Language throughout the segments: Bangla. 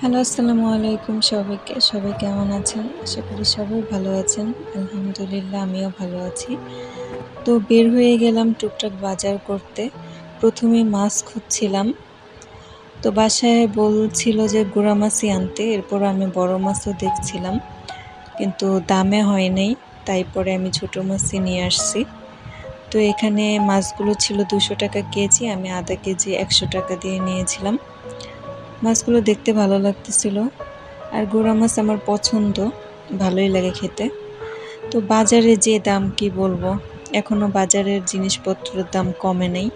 হ্যালো, আসসালামু আলাইকুম সবাইকে। সবাই কেমন আছেন? আশা করি সবাই ভালো আছেন। আলহামদুলিল্লাহ, আমিও ভালো আছি। তো বের হয়ে গেলাম টুকটাক বাজার করতে। প্রথমে মাছ খুঁজছিলাম। তো বাসায় বলছিল যে গুঁড়া মাছই আনতে। এরপর আমি বড় মাছও দেখছিলাম। কিন্তু দামে হয় নাই তাই পরে আমি ছোটো মাছই নিয়ে আসছি। তো এখানে মাছগুলো ছিল দুশো টাকা কেজি। আমি আধা কেজি একশো টাকা দিয়ে নিয়েছিলাম। মাছগুলো দেখতে ভালো লাগতেছিল। আর গোড়া মাছ আমার পছন্দ, ভালোই লাগে খেতে। তো বাজারে যে দাম কি বলব এখনও বাজারের জিনিসপত্রের দাম কমে নেই।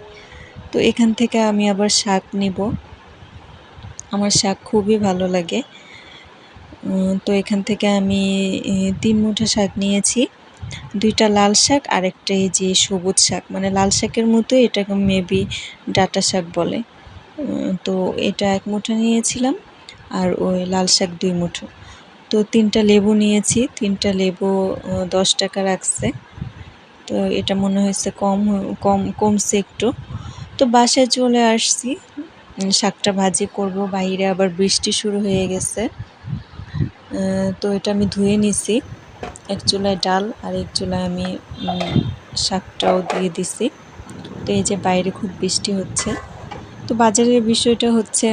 তো এখান থেকে আমি আবার শাক নিব। আমার শাক খুবই ভালো লাগে। তো এখান থেকে আমি তিন মুঠো শাক নিয়েছি। দুইটা লাল শাক আর একটা এই যে সবুজ শাক। মানে লাল শাকের মতো এটাকে মেবি ডাটা শাক বলে। তো এটা এক মুঠো নিয়েছিলাম আর ওই লাল শাক দুই মুঠো। তো তিনটা লেবু নিয়েছি, তিনটা লেবু দশ টাকা রাখছে। তো এটা মনে হয়েছে কম কম, কমছে একটু। তো বাসায় চলে আসছি শাকটা ভাজি করব, বাইরে আবার বৃষ্টি শুরু হয়ে গেছে। তো এটা আমি ধুয়ে নিছি, এক চুলায় ডাল আর এক চুলায় আমি শাকটাও দিয়ে দিছি। তো এই যে বাইরে খুব বৃষ্টি হচ্ছে। তো বাজারের বিষয়টা হচ্ছে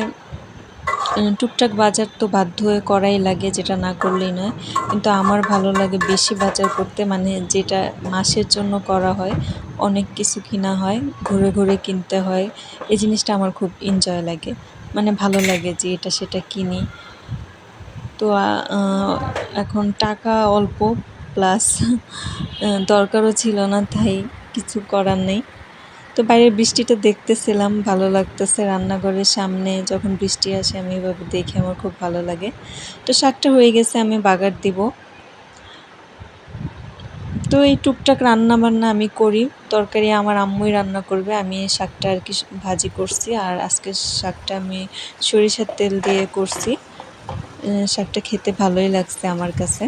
টুকটাক বাজার তো বাধ্য হয়ে করাই লাগে, যেটা না করলেই নয়। কিন্তু আমার ভালো লাগে বেশি বাজার করতে মানে যেটা মাসের জন্য করা হয়, অনেক কিছু কিনা হয়, ঘুরে ঘুরে কিনতে হয়। এই জিনিসটা আমার খুব এনজয় লাগে। মানে ভালো লাগে যে এটা সেটা কিনি। তো এখন টাকা অল্প প্লাস দরকারও ছিল না, তাই কিছু করার নেই। তো বাইরের বৃষ্টিটা দেখতেছিলাম, ভালো লাগতেছে রান্নাঘরের সামনে, যখন বৃষ্টি আসে আমি এভাবে দেখে আমার খুব ভালো লাগে। তো শাকটা হয়ে গেছে, আমি বাগার দিব। তো এই টুকটাক রান্না বান্না আমি করি, তরকারি আমার আম্মুই রান্না করবে, আমি শাকটা আর কি ভাজি করছি, আর আজকে শাকটা আমি সরিষার তেল দিয়ে করছি। শাকটা খেতে ভালোই লাগছে আমার কাছে।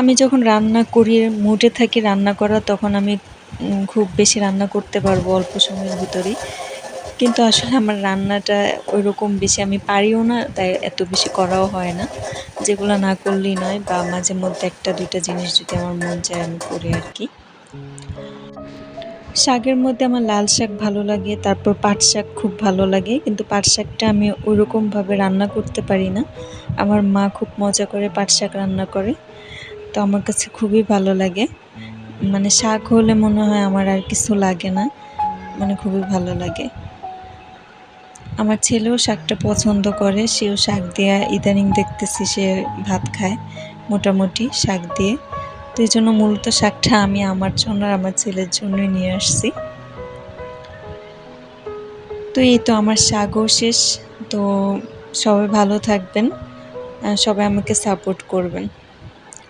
আমি যখন রান্না করি, মুডে থাকি রান্না করা, তখন আমি খুব বেশি রান্না করতে পারব অল্প সময়ের ভিতরেই। কিন্তু আসলে আমার রান্নাটা ওই রকম বেশি আমি পারিও না, তাই এত বেশি করাও হয় না। যেগুলো না করলেই নয়, বা মাঝে মধ্যে একটা, দুইটা জিনিস যদি আমার মন চায় আমি করি আর কি। শাকের মধ্যে আমার লাল শাক ভালো লাগে, তারপর পাট শাক খুব ভালো লাগে, কিন্তু পাট শাকটা আমি ওইরকমভাবে রান্না করতে পারি না। আমার মা খুব মজা করে পাট শাক রান্না করে। তো আমার কাছে খুবই ভালো লাগে। মানে শাক হলে মনে হয় আমার আর কিছু লাগে না। মানে খুবই ভালো লাগে। আমার ছেলেও শাকটা পছন্দ করে, সেও শাক দিয়ে ইদানিং দেখতেছি সে ভাত খায়, মোটামুটি শাক দিয়ে। তো এই জন্য মূলত শাকটা আমি আমার জন্য আর আমার ছেলের জন্যই নিয়ে আসছি। তো এই তো আমার শাকও শেষ। তো সবাই ভালো থাকবেন। সবাই আমাকে সাপোর্ট করবেন।